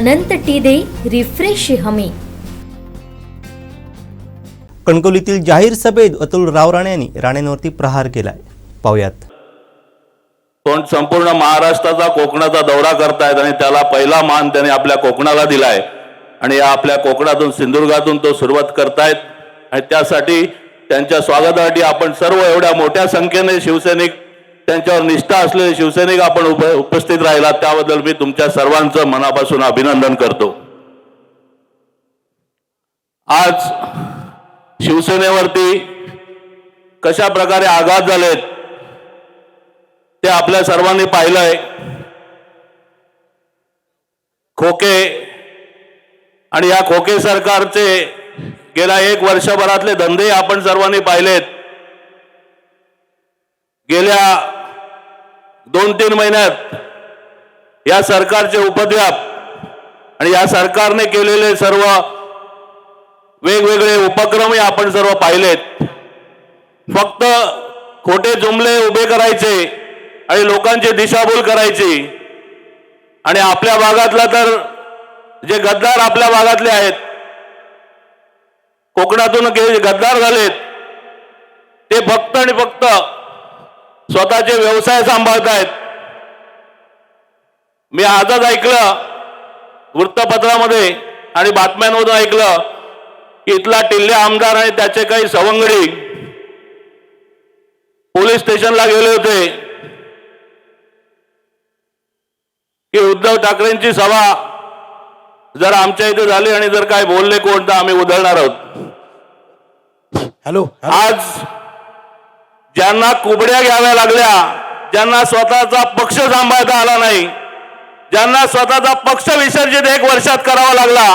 अनंत T दे refresh हमी. कणकवलीतील जाहीर सभेत अतुल राव राणे यांनी राणेंवरती प्रहार केलाय. पाहुयात. तो संपूर्ण महाराष्ट्राचा कोकणाचा दौरा करतायत आणि त्याला पहिला मान त्याने आपल्या कोकणाला दिलाय. आणि या आपल्या कोकणातून सिंधुदुर्गातून तो सुरुवात करतायत. आणि त्यासाठी त्यांच्या स्वागतासाठी आपण सर्व एवढ्या मोठ्या संख्येने शिवसैनिक त्यांच्यावर निष्ठा असलेले शिवसैनिक आपण उप उपस्थित राहिला त्याबद्दल मी तुमच्या सर्वांचं मनापासून अभिनंदन करतो. आज शिवसेनेवरती कशा प्रकारे आघात झालेत ते आपल्या सर्वांनी पाहिलंय. खोके आणि या खोके सरकारचे गेल्या एक वर्षभरातले धंदे आपण सर्वांनी पाहिलेत. गेल्या दोन तीन महिन्यात या सरकारचे उपद्व्याप आणि या सरकारने केलेले सर्व वेगवेगळे उपक्रमही आपण सर्व पाहिलेत. फक्त खोटे जुमले उभे करायचे आणि लोकांची दिशाभूल करायची. आणि आपल्या भागातला तर जे गद्दार आपल्या भागातले आहेत कोकणातून गद्दार झालेत ते फक्त आणि फक्त स्वतःचे व्यवसाय सांभाळतायत. मी आजच ऐकलं वृत्तपत्रामध्ये आणि बातम्यांमधून ऐकलं की इथला टिल्ले आमदार आणि त्याचे काही सवंगडी पोलीस स्टेशनला गेले होते. की उद्धव ठाकरेंची सभा जर आमच्या इथे झाली आणि जर काय बोलले कोण तर आम्ही उधळणार आहोत. हॅलो. आज ज्यांना कुबड्या घ्याव्या लागल्या ज्यांना स्वतःचा पक्ष सांभाळता आला नाही ज्यांना स्वतःचा पक्ष विसर्जित एक वर्षात करावा लागला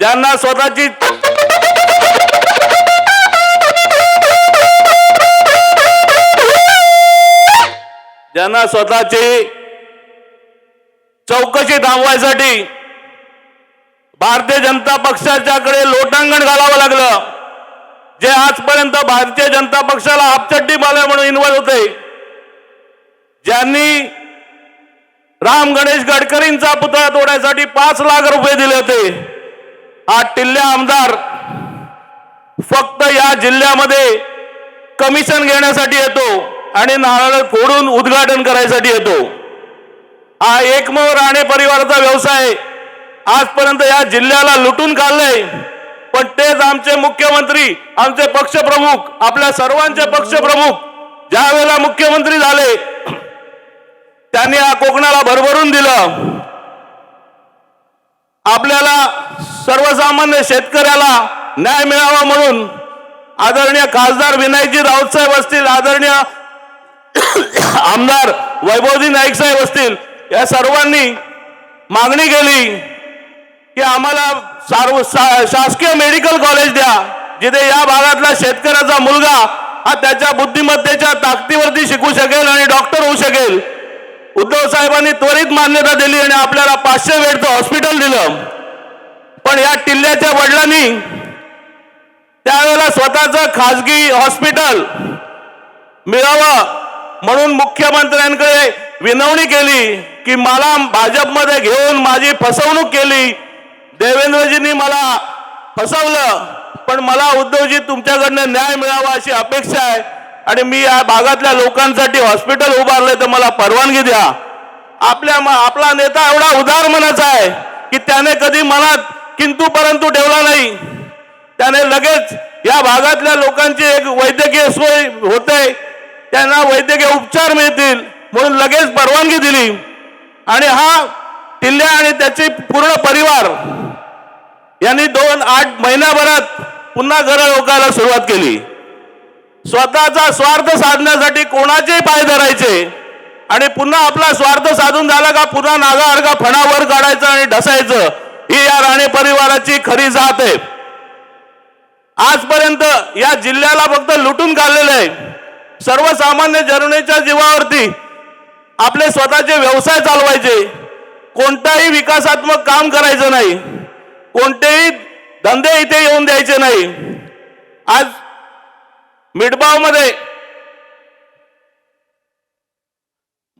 ज्यांना स्वतःची ज्यांना स्वतःची चौकशी थांबवायसाठी भारतीय जनता पक्षाच्याकडे लोटांगण घालावं लागलं. जे आजपर्यंत भारतीय जनता पक्षाला आपचड्डी माल्या म्हणून इन्व्हॉल्व होते ज्यांनी राम गणेश गडकरींचा पुतळा तोडायसाठी पाच लाख रुपये दिले होते. हा टिल्ल्या आमदार फक्त या जिल्ह्यामध्ये कमिशन घेण्यासाठी येतो आणि नारळ फोडून उद्घाटन करायसाठी येतो. हा एकमेव राणे परिवाराचा व्यवसाय आजपर्यंत या जिल्ह्याला लुटून काढलंय. पण तेच आमचे मुख्यमंत्री आमचे पक्षप्रमुख आपल्या सर्वांचे पक्षप्रमुख ज्या वेळेला मुख्यमंत्री झाले त्यांनी या कोकणाला भरभरून दिलं. आपल्याला सर्वसामान्य शेतकऱ्याला न्याय मिळावा म्हणून आदरणीय खासदार विनायकजी राऊत साहेब असतील आदरणीय आमदार वैभवजी नाईक साहेब असतील या सर्वांनी मागणी केली की आम्हाला सार्व शा- शासकीय मेडिकल कॉलेज द्या जिथे या भागातला शेतकऱ्याचा मुलगा हा त्याच्या बुद्धिमत्तेच्या ताकदीवरती शिकू शकेल आणि डॉक्टर होऊ शकेल. उद्धव साहेबांनी त्वरित मान्यता दिली आणि आपल्याला पाचशे बेडचं हॉस्पिटल दिलं. पण या टिल्ल्याच्या वडिलांनी त्यावेळेला स्वतःचं खाजगी हॉस्पिटल मिळावं म्हणून मुख्यमंत्र्यांकडे विनवणी केली की मला भाजपमध्ये घेऊन माझी फसवणूक केली. देवेंद्रजींनी मला फसवलं पण मला उद्धवजी तुमच्याकडनं न्याय मिळावा अशी अपेक्षा आहे. आणि मी या भागातल्या लोकांसाठी हॉस्पिटल उभारलंय तर मला परवानगी द्या. आपल्या म- आपला नेता एवढा उदार मनाचा आहे की त्याने कधी मनात किंतू परंतु ठेवला नाही. त्याने लगेच या भागातल्या लोकांची एक वैद्यकीय सोय होते त्यांना वैद्यकीय उपचार मिळतील म्हणून लगेच परवानगी दिली. आणि हा टिल्ल्या आणि त्याचे पूर्ण परिवार यांनी दोन आठ महिन्याभरात पुन्हा घरं लोकायला सुरुवात केली. स्वतःचा स्वार्थ साधण्यासाठी कोणाचेही पाय धरायचे आणि पुन्हा आपला स्वार्थ साधून झाला का पुन्हा नागाअर्गा फणावर काढायचं आणि ढसायचं ही या राणे परिवाराची खरी जात आहे. आजपर्यंत या जिल्ह्याला फक्त लुटून काढलेलं आहे. सर्वसामान्य जनतेच्या जीवावरती आपले स्वतःचे व्यवसाय चालवायचे. कोणताही विकासात्मक काम करायचं नाही. कोणतेही धंदे इथे येऊन द्यायचे नाही. आज मिडबावमध्ये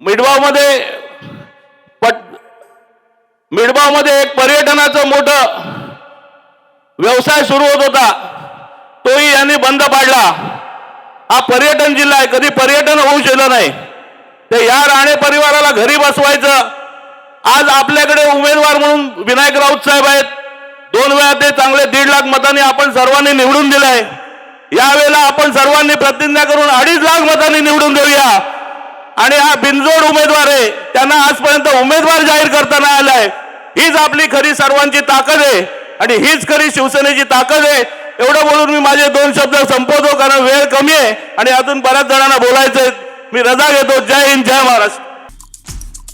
मिडबावमध्ये पट मिडबावमध्ये एक पर्यटनाचं मोठं व्यवसाय सुरू होत होता. तोही यांनी बंद पाडला. हा पर्यटन जिल्हा आहे. कधी पर्यटन होऊ शकलं नाही. ते या राणे परिवाराला घरी बसवायचं. आज आपल्याकडे उमेदवार म्हणून विनायक राऊत साहेब आहेत. दोन वेळा ते चांगले दीड लाख मतांनी आपण सर्वांनी निवडून दिलंय. यावेळेला आपण सर्वांनी प्रतिज्ञा करून अडीच लाख मतांनी निवडून देऊया. आणि हा बिनजोड उमेदवार आहे त्यांना आजपर्यंत उमेदवार जाहीर करताना आलाय. हीच आपली खरी सर्वांची ताकद आहे. आणि हीच खरी शिवसेनेची ताकद आहे. एवढं बोलून मी माझे दोन शब्द संपवतो कारण वेळ कमी आहे. आणि अजून बऱ्याच जणांना बोलायचंय. मी रजा घेतो. जय हिंद जय महाराष्ट्र.